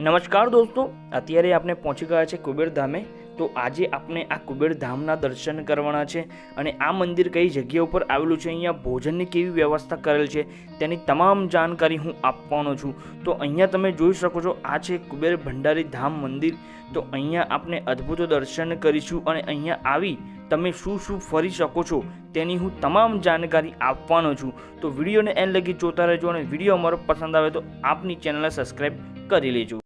નમસ્કાર દોસ્તો, અત્યારે આપણે પહોંચી ગયા છે કુબેર ધામે તો આજે આપણે આ કુબેર ધામના દર્શન કરવાના છે અને આ મંદિર કઈ જગ્યા ઉપર આવેલું છે? અહીંયા ભોજનની કેવી વ્યવસ્થા કરેલ છે? તેની તમામ જાણકારી હું આપવાનો છું. તો અહીંયા તમે જોઈ શકો છો, આ છે કુબેર ભંડારી ધામ મંદિર. તો અહીંયા આપણે અદ્ભુત દર્શન કરીશું અને અહીંયા આવી તમે શું શું ફરી શકો છો તેની હું તમામ જાણકારી આપવાનો છું. તો વિડીયોને એન લગી જોતા રહેજો અને વીડિયો અમારો પસંદ આવે તો આપની ચેનલને સબસ્ક્રાઈબ કરી લેજો.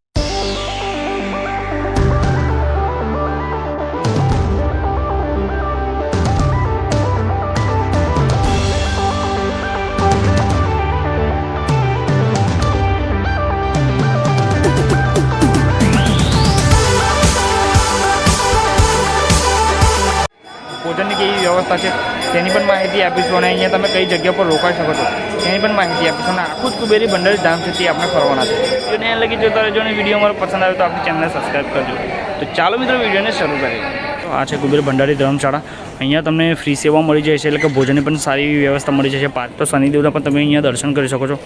વ્યવસ્થા છે, તેની પણ માહિતી આપીશું અને અહીંયા તમે કઈ જગ્યા પર રોકાઈ શકો છો, તેની પણ માહિતી આપીશું અને આખું જ કુબેરી ભંડારી ધામ છે આપણે ફરવાના છે. તો એને લગી જોતા રહેજો અને વીડિયો અમારો પસંદ આવે તો આપણી ચેનલને સબસ્ક્રાઈબ કરજો. તો ચાલો મિત્રો, વિડીયોને શરૂ કરીએ. તો આ છે કુબેર ભંડારી ધર્મશાળા. અહીંયા તમને ફ્રી સેવા મળી જાય છે, એટલે કે ભોજનની પણ સારી એવી વ્યવસ્થા મળી જાય છે. પાંચ તો શનિદેવના, પણ તમે અહીંયા દર્શન કરી શકો છો.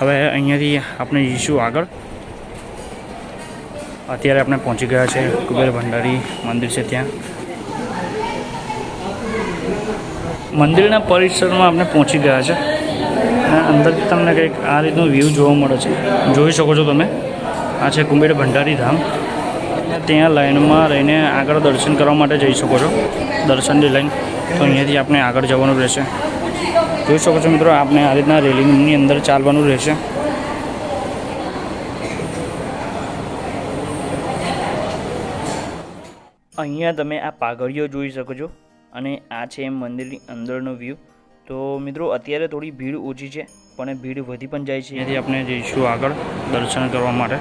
હવે અહીંયાથી આપણે જઈશું આગળ. અત્યારે આપણે પહોંચી ગયા છે કુબેર ભંડારી મંદિર છે ત્યાં. મંદિરના પરિસરમાં આપણે પહોંચી ગયા છે. અને અંદરથી તમને કંઈક આ રીતનું વ્યૂ જોવા મળે છે. જોઈ શકો છો તમે. આ છે કુંભેર ભંડારી ધામ. ત્યાં લાઇનમાં રહીને આગળ દર્શન કરવા માટે જઈ શકો છો. દર્શનની લાઈન તો અહીંયાથી આપણે આગળ જવાનું રહેશે. જોઈ શકો છો મિત્રો, આપણે આ રીતના રેલિંગની અંદર ચાલવાનું રહેશે. અહીંયા તમે આ પાઘડીઓ જોઈ શકો છો. અને આ છે એમ મંદિરની અંદરનો વ્યૂ તો મિત્રો, અત્યારે થોડી ભીડ ઓછી છે, પણ ભીડ વધી પણ જાય છે. અહીંયાથી આપણે જઈશું આગળ દર્શન કરવા માટે.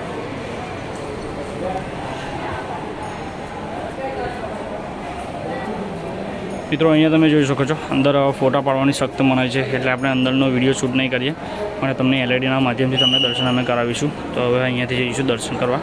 મિત્રો, અહીંયા તમે જોઈ શકો છો, અંદર ફોટા પાડવાની સખ્ત મનાય છે, એટલે આપણે અંદરનો વીડિયો શૂટ નહીં કરીએ. અને તમને એલઈડીના માધ્યમથી તમને દર્શન અમે કરાવીશું. તો હવે અહીંયાથી જઈશું દર્શન કરવા.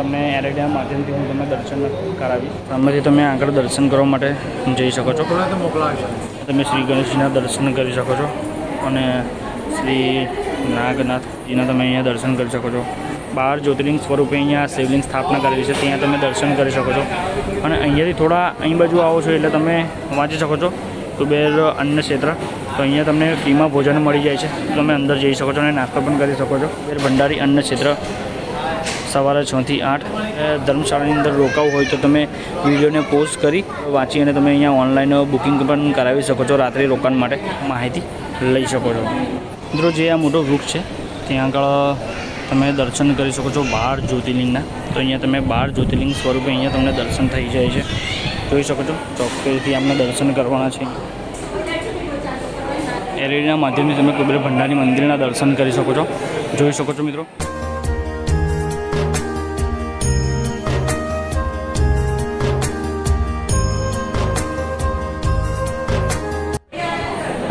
તમને એલઈડીના માધ્યમથી હું તમને દર્શન કરાવીશ. આમાંથી તમે આગળ દર્શન કરવા માટે જઈ શકો છો. તમે શ્રી ગણેશજીના દર્શન કરી શકો છો અને શ્રી નાગનાથજીના તમે અહીંયા દર્શન કરી શકો છો. બાર જ્યોતિર્લિંગ સ્વરૂપે અહીંયા શિવલિંગ સ્થાપના કરેલી છે ત્યાં તમે દર્શન કરી શકો છો. અને અહીંયાથી થોડા અહીં બાજુ આવો છો એટલે તમે વાંચી શકો છો. કુબેર અન્ન ક્ષેત્ર. તો અહીંયા તમને ફ્રીમાં ભોજન મળી જાય છે. તમે અંદર જઈ શકો છો અને નાસ્તો પણ કરી શકો છો. કુબેર ભંડારી અન્ન ક્ષેત્ર. સવારે છથી આઠ ધર્મશાળાની અંદર રોકાવું હોય તો તમે વિડીયોને પોસ્ટ કરી વાંચી અને તમે અહીંયા ઓનલાઈન બુકિંગ પણ કરાવી શકો છો રાત્રે રોકાણ માટે માહિતી લઈ શકો છો. મિત્રો, જે આ મોટો વૃક્ષ છે, ત્યાં આગળ તમે દર્શન કરી શકો છો બાર જ્યોતિર્લિંગના. તો અહીંયા તમે બાર જ્યોતિર્લિંગ સ્વરૂપે અહીંયા તમને દર્શન થઈ જાય છે. જોઈ શકો છો, ચોક્કસથી આપણે દર્શન કરવાના છે. એરેડીના માધ્યમથી તમે કુબેર ભંડારી મંદિરના દર્શન કરી શકો છો. જોઈ શકો છો મિત્રો.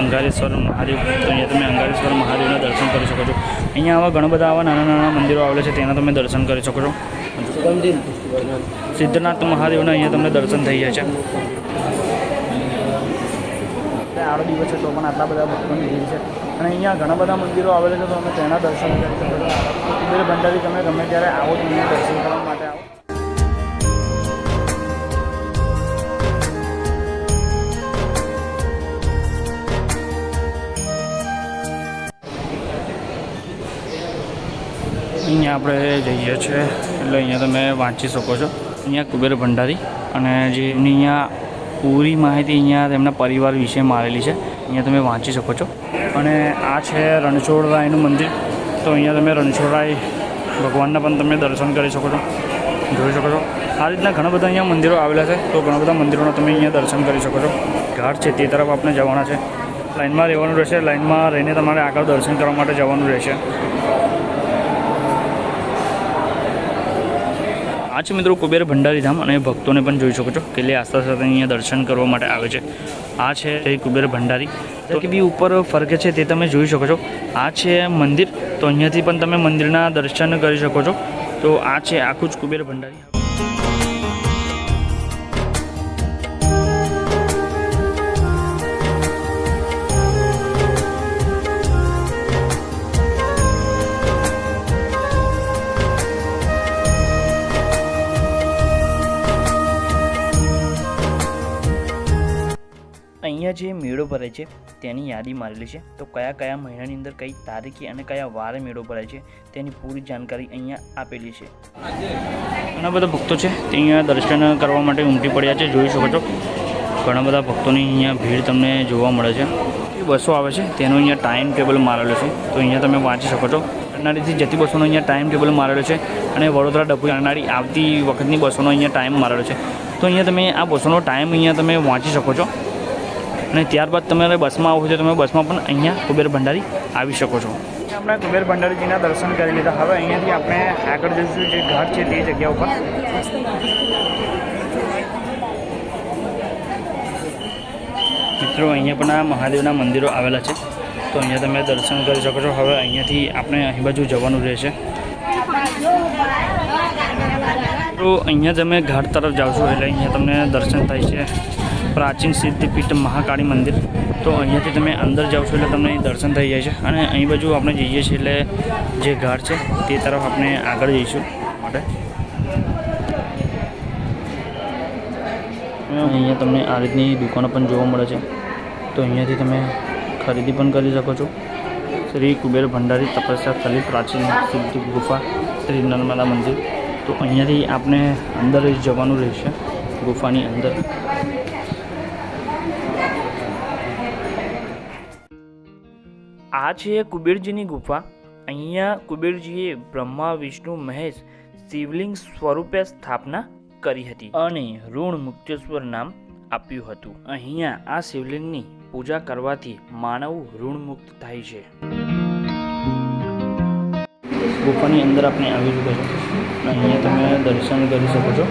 અંગારેશ્વર મહાદેવ. તો અહીંયા તમે અંગારેશ્વર મહાદેવના દર્શન કરી શકો છો. અહીંયા આવા ઘણા બધા આવા નાના નાના મંદિરો આવેલા છે, તેના તમે દર્શન કરી શકો છો. સિદ્ધનાથ મહાદેવના અહીંયા તમને દર્શન થઈ જાય છે. આડો દિવસ છે તો પણ આટલા બધા ભક્તોની ભીડ છે. અને અહીંયા ઘણા બધા મંદિરો આવેલા છે, તો તમે તેના દર્શન કરી શકો છો. ભંડારી તમે ગમે ત્યારે આવો તો દર્શન અહીંયા આપણે જઈએ છીએ. એટલે અહીંયા તમે વાંચી શકો છો. અહીંયા કુબેર ભંડારી અને જે અહીંયા પૂરી માહિતી અહીંયા તેમના પરિવાર વિશે મારેલી છે. અહીંયા તમે વાંચી શકો છો. અને આ છે રણછોડરાયનું મંદિર. તો અહીંયા તમે રણછોડરાય ભગવાનના પણ તમે દર્શન કરી શકો છો. જોઈ શકો છો. આ રીતના ઘણા બધા અહીંયા મંદિરો આવેલા છે. તો ઘણા બધા મંદિરોના તમે અહીંયા દર્શન કરી શકો છો. ઘાટ છે તે તરફ આપણે જવાના છે. લાઇનમાં રહેવાનું રહેશે. લાઇનમાં રહીને તમારે આગળ દર્શન કરવા માટે જવાનું રહેશે. આ છે મિત્રો કુબેર ભંડારી ધામ અને ભક્તોને પણ જોઈ શકો છો કેટલી આસ્થા સાથે અહીંયા દર્શન કરવા માટે આવે છે. આ છે કુબેર ભંડારી. તો કે બી ઉપર ફરકે છે તે તમે જોઈ શકો છો. આ છે મંદિર. તો અહીંયાથી પણ તમે મંદિરના દર્શન કરી શકો છો. તો આ છે આખું જ કુબેર ભંડારી. જે મેળો ભરાય છે, તેની યાદી મારેલી છે. તો કયા કયા મહિનાની અંદર કઈ તારીખે અને કયા વારે મેળો ભરાય છે, તેની પૂરી જાણકારી અહીંયા આપેલી છે. ઘણા બધા ભક્તો છે, તે અહીંયા દર્શન કરવા માટે ઉમટી પડ્યા છે, જોઈ શકો છો. ઘણા બધા ભક્તોની અહીંયા ભીડ તમને જોવા મળે છે. એ બસો આવે છે, તેનો અહીંયા ટાઈમ ટેબલ મારેલો છે. તો અહીંયા તમે વાંચી શકો છો. કરનાળીથી જતી બસોનો અહીંયા ટાઈમ ટેબલ મારેલો છે અને વડોદરા ડભોઈ કરનાળી આવતી વખતની બસોનો અહીંયા ટાઈમ મારેલો છે. તો અહીંયા તમે આ બસોનો ટાઈમ અહીંયા તમે વાંચી શકો છો. અને ત્યારબાદ તમારે બસમાં આવો છો તમે બસમાં પણ અહીંયા કુબેર ભંડારી આવી શકો છો. આપણે કુબેર ભંડારીજીના દર્શન કરી લીધા. હવે અહીંયાથી આપણે આગળ જઈશું જે ઘાટ છે તે જગ્યા ઉપર. મિત્રો અહીંયા પણ આ મહાદેવના મંદિરો આવેલા છે. તો અહીંયા તમે દર્શન કરી શકો છો. હવે અહીંયાથી આપણે અહીં બાજુ જવાનું રહેશે. તો અહીંયા તમે ઘાટ તરફ જાઓ છો એટલે અહીંયા તમને દર્શન થાય છે. પ્રાચીન સિદ્ધપીઠ મહાકાળી મંદિર. તો અહીંયાથી તમે અંદર જાઓ છો એટલે તમને દર્શન થઈ જાય છે. અને અહીં બાજુ આપણે જઈએ છીએ એટલે જે ઘાટ છે તે તરફ આપણે આગળ જઈશું માટે. અહીંયા તમને આ રીતની દુકાનો પણ જોવા મળે છે. તો અહીંયાથી તમે ખરીદી પણ કરી શકો છો. શ્રી કુબેર ભંડારી તપસ્યા થલી પ્રાચીન સિદ્ધ ગુફા શ્રી નર્મદા મંદિર. તો અહીંયાથી આપણે અંદર જવાનું રહેશે ગુફાની અંદર. આ છે કુબેરજીની ગુફા. અહીંયા કુબેરજીએ બ્રહ્મા, વિષ્ણુ, મહેશ, શિવલિંગ સ્વરૂપે સ્થાપના કરી હતી અને ઋણ મુક્તેશ્વર નામ આપ્યું હતું. અહીંયા આ શિવલિંગની પૂજા કરવાથી માનવ ઋણ મુક્ત થાય છે. ગુફાની અંદર આપણે આવી ચૂક્યા છો. અહીંયા તમે દર્શન કરી શકો છો.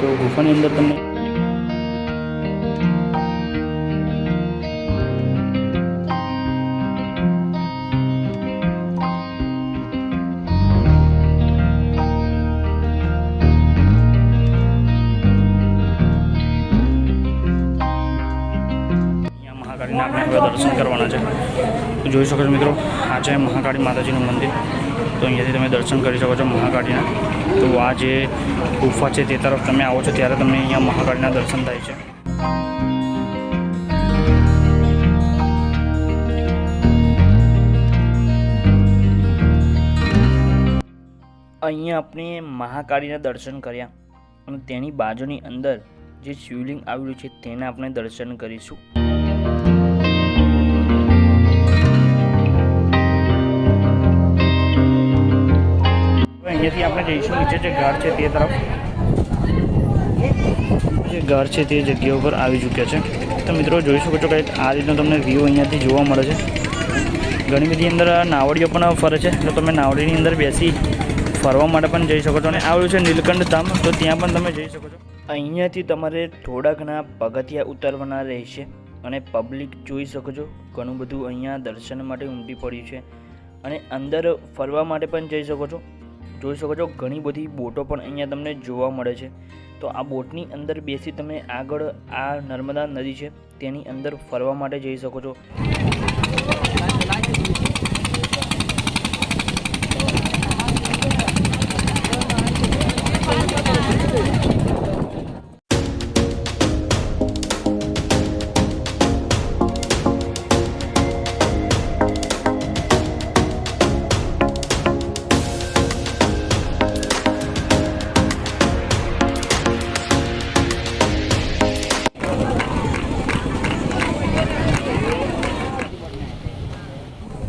તો ગુફાની અંદર તમને અહીંયા આપણે હવે દર્શન કરવાના છે. જોઈ શકો છો મિત્રો, આ છે મહાકાળી માતાજીનું મંદિર. તો અહીંયાથી તમે દર્શન કરી શકો છો મહાકાળીના. તો આ જે ગુફા છે તે તરફ તમે આવો છો, ત્યારે તમને અહીંયા મહાકાળીના દર્શન થાય છે. અહીંયા આપણે મહાકાળીના દર્શન કર્યા અને તેની બાજુની અંદર જે શિવલિંગ આવેલું છે, તેના આપણે દર્શન કરીશું. અહીંયાથી આપણે જઈશું નીચે જે ઘર છે તે તરફ. જે ઘર છે તે જગ્યા ઉપર આવી ચૂક્યા છે. તો મિત્રો જોઈ શકો છો કે આ રીતનો તમને વ્યૂ અહીંયાથી જોવા મળે છે. ઘણી બધી અંદર નાવડીઓ પણ ફરે છે. તો તમે નાવડીની અંદર બેસી ફરવા માટે પણ જઈ શકો છો. અને આવેલું છે નીલકંઠ ધામ. તો ત્યાં પણ તમે જઈ શકો છો. અહીંયાથી તમારે થોડા ઘણા પગથિયા ઉતરવાના રહેશે અને પબ્લિક જોઈ શકો છો. ઘણું બધું અહીંયા દર્શન માટે ઉમટી પડ્યું છે. અને અંદર ફરવા માટે પણ જઈ શકો છો. જોઈ શકો છો, ઘણી બધી બોટો પણ અહીંયા તમને જોવા મળે છે. તો આ બોટની અંદર બેસી તમે આગળ આ નર્મદા નદી છે, તેની અંદર ફરવા માટે જઈ શકો છો.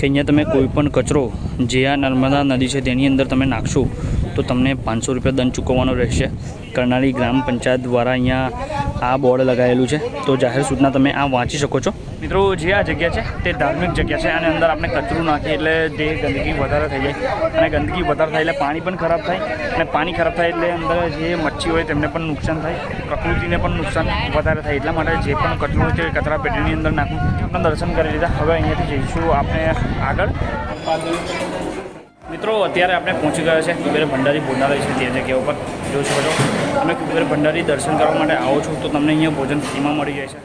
કે અહીંયા તમે કોઈપણ કચરો જે આ નર્મદા નદી છે તેની અંદર તમે નાખશો, તો તમને પાંચસો રૂપિયા દંડ ચૂકવવાનો રહેશે. કરનાળી ગ્રામ પંચાયત દ્વારા અહીંયા આ બોર્ડ લગાવેલું છે. તો જાહેર સૂચના તમે આ વાંચી શકો છો. મિત્રો, જે આ જગ્યા છે, તે ધાર્મિક જગ્યા છે. અને અંદર આપણે કચરું નાખીએ એટલે જે ગંદકી વધારે થઈ જાય. અને ગંદકી વધારે થાય એટલે પાણી પણ ખરાબ થાય અને પાણી ખરાબ થાય એટલે અંદર જે મચ્છી હોય તેમને પણ નુકસાન થાય. પ્રકૃતિને પણ નુકસાન વધારે થાય. એટલા માટે જે પણ કચરો હોય તે કચરા પેટીની અંદર નાખવું આપણે દર્શન કરી લીધા. હવે અહીંયાથી જઈશું આપણે આગળ. મિત્રો, અત્યારે આપણે પહોંચી ગયા છે કુબેર ભંડારી ભોજનાલય છે, તે જગ્યા ઉપર. જોઈ શકો છો તમે કુબેર ભંડારી દર્શન કરવા માટે આવો છો તો તમને અહીંયા ભોજન ફ્રીમાં મળી જાય છે.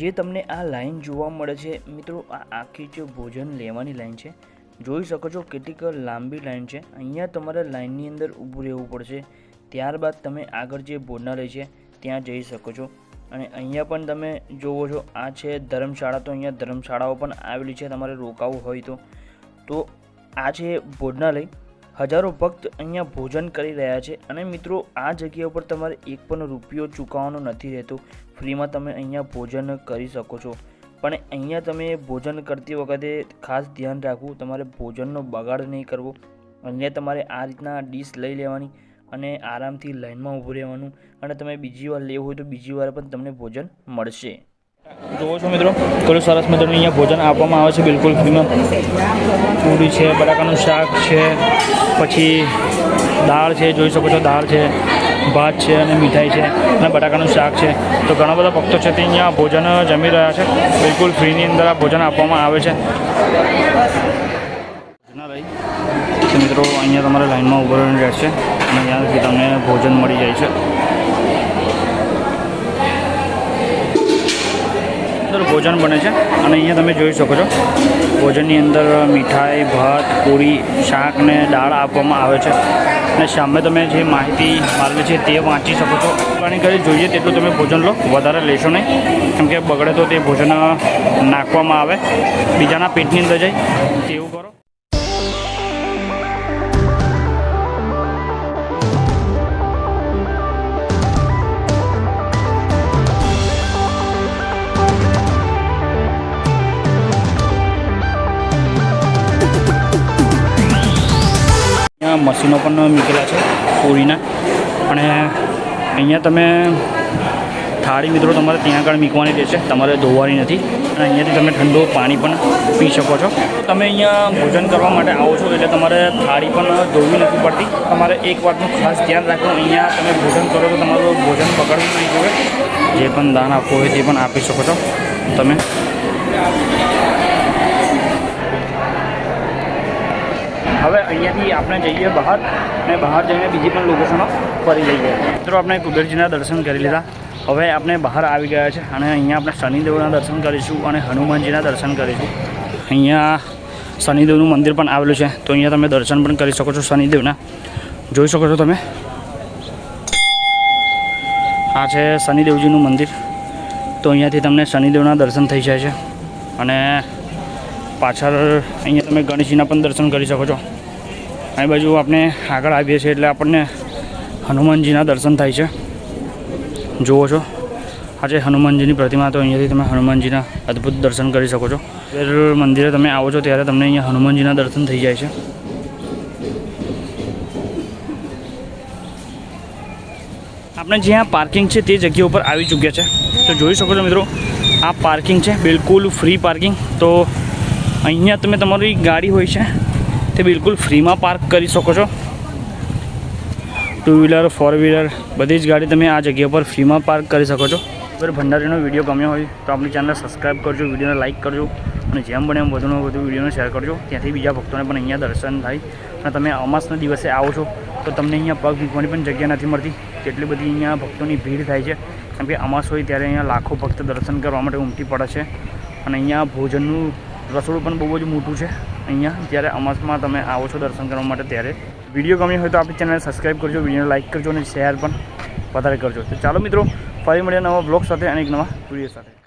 જે તમને આ લાઈન જોવા મળે છે, મિત્રો, આ આખી જે ભોજન લેવાની લાઈન છે, જોઈ શકો છો કેટલીક લાંબી લાઈન છે. અહીંયા તમારે લાઈનની અંદર ઊભું રહેવું પડશે. ત્યારબાદ તમે આગળ જે ભોજનાલય છે, ત્યાં જઈ શકો છો. અને અહીંયા પણ તમે જુઓ છો, આ છે ધર્મશાળા. તો અહીંયા ધર્મશાળાઓ પણ આવેલી છે, તમારે રોકાવું હોય તો. તો આ છે ભોજનાલય હજારો ભક્ત અહીંયા ભોજન કરી રહ્યા છે અને મિત્રો, આ જગ્યા ઉપર તમારે એક પણ રૂપિયો ચૂકવવાનો નથી રહેતો. ફ્રીમાં તમે અહીંયા ભોજન કરી શકો છો. પણ અહીંયા તમે ભોજન કરતી વખતે ખાસ ધ્યાન રાખવું, તમારે ભોજનનો બગાડ નહીં કરવો. અહીંયા તમારે આ રીતના ડીશ લઈ લેવાની અને આરામથી લાઇનમાં ઊભું રહેવાનું અને તમે બીજી વાર લેવું હોય તો બીજી વાર પણ તમને ભોજન મળશે. જુઓ છો મિત્રો, કેટલું સરસ મજાનું અહીંયા ભોજન આપવામાં આવે છે. બિલકુલ ફ્રીમાં પૂરી છે, બટાકાનું શાક છે, પછી દાળ છે, જોઈ શકો છો, દાળ છે, ભાત છે અને મીઠાઈ છે અને બટાકાનું શાક છે. તો ઘણા બધા ભક્તો છે તે અહીંયા ભોજન જમી રહ્યા છે. બિલકુલ ફ્રીની અંદર આ ભોજન આપવામાં આવે છે. મિત્રો, અહીંયા તમારે લાઈનમાં ઊભો રહેવાનું રહેશે અને અહીંયાથી તમને ભોજન મળી જાય છે. અંદર ભોજન બને છે અને અહીંયા તમે જોઈ શકો છો ભોજનની અંદર મીઠાઈ, ભાત, પૂરી, શાક ને દાળ આપવામાં આવે છે. અને સામે તમે જે માહિતી મારેલી છે તે વાંચી શકો છો. પાણી કરી જોઈએ તેટલું તમે ભોજન લો, વધારે લેશો નહીં. કેમ કે બગડે તો તે ભોજન નાખવામાં આવે. બીજાના પેટની અંદર જાય, તેવું કરો. મશીનો પણ મૂકેલા છે પૂરીના. અને અહીંયા તમે થાળી મિત્રો તમારે ત્યાં આગળ મૂકવાની રહેશે. તમારે ધોવાની નથી. અને અહીંયાથી તમે ઠંડુ પાણી પણ પી શકો છો. તમે અહીંયા ભોજન કરવા માટે આવો છો એટલે તમારે થાળી પણ ધોવી નથી પડતી. તમારે એક વાતનું ખાસ ધ્યાન રાખવું, અહીંયા તમે ભોજન કરો તો તમારું ભોજન પકડવું નહીં જોઈએ. જે પણ દાન આપવું હોય તે પણ આપી શકો છો. તમે હવે અહીંયાથી આપણે જઈએ બહાર અને બહાર જઈને બીજી પણ લોકેશનો ફરી લઈએ. મિત્રો, આપણે કુબેરજીના દર્શન કરી લીધા. હવે આપણે બહાર આવી ગયા છે અને અહીંયા આપણે શનિદેવના દર્શન કરીશું અને હનુમાનજીના દર્શન કરીશું. અહીંયા શનિદેવનું મંદિર પણ આવેલું છે. તો અહીંયા તમે દર્શન પણ કરી શકો છો શનિદેવના. જોઈ શકો છો તમે? આ છે શનિદેવજીનું મંદિર. તો અહીંયાથી તમને શનિદેવના દર્શન થઈ જાય છે. અને પાછળ અહીંયા તમે ગણેશજીના પણ દર્શન કરી શકો છો. અહીં બાજુ આપણે આગળ આવીએ છીએ એટલે આપણને હનુમાનજીના દર્શન થાય છે. જુઓ છો. આજે હનુમાનજીની પ્રતિમા તો અહીંયાથી તમે હનુમાનજીના અદ્ભુત દર્શન કરી શકો છો. દર મંદિરે તમે આવો છો ત્યારે તમને અહીંયા હનુમાનજીના દર્શન થઈ જાય છે. આપણે જ્યાં પાર્કિંગ છે તે જગ્યા ઉપર આવી ચૂક્યા છે. તો જોઈ શકો છો મિત્રો, આ પાર્કિંગ છે, બિલકુલ ફ્રી પાર્કિંગ. તો અહીંયા તમે તમારી ગાડી હોય છે તે બિલકુલ ફ્રીમાં પાર્ક કરી શકો છો. ટુ વ્હીલર ફોર વ્હીલર બધી જ ગાડી તમે આ જગ્યા પર ફ્રીમાં પાર્ક કરી શકો છો. અગર ભંડારીનો વીડિયો ગમ્યો હોય તો આપણી ચેનલ સબસ્ક્રાઈબ કરજો વિડીયોને લાઇક કરજો અને જેમ બને એમ વધુમાં વધુ વિડીયોને શેર કરજો. ત્યાંથી બીજા ભક્તોને પણ અહીંયા દર્શન થાય અને તમે અમાસના દિવસે આવો છો તો તમને અહીંયા પગ મૂકવાની પણ જગ્યા નથી મળતી. કેટલી બધી અહીંયા ભક્તોની ભીડ થાય છે, કારણ કે અમાસ હોય ત્યારે અહીંયા લાખો ભક્ત દર્શન કરવા માટે ઉમટી પડે છે અને અહીંયા ભોજનનું રસોડું પણ બહુ જ મોટું છે. અહીંયા જ્યારે અમાસમાં તમે આવો છો દર્શન કરવા માટે ત્યારે વીડિયો ગમ્યો હોય તો આપણી ચેનલ સબસ્ક્રાઈબ કરજો, વિડીયોને લાઇક કરજો અને શેર પણ વધારે કરજો. તો ચાલો મિત્રો, ફરી મળીએ નવા બ્લોગ સાથે અને એક નવા વીડિયો સાથે.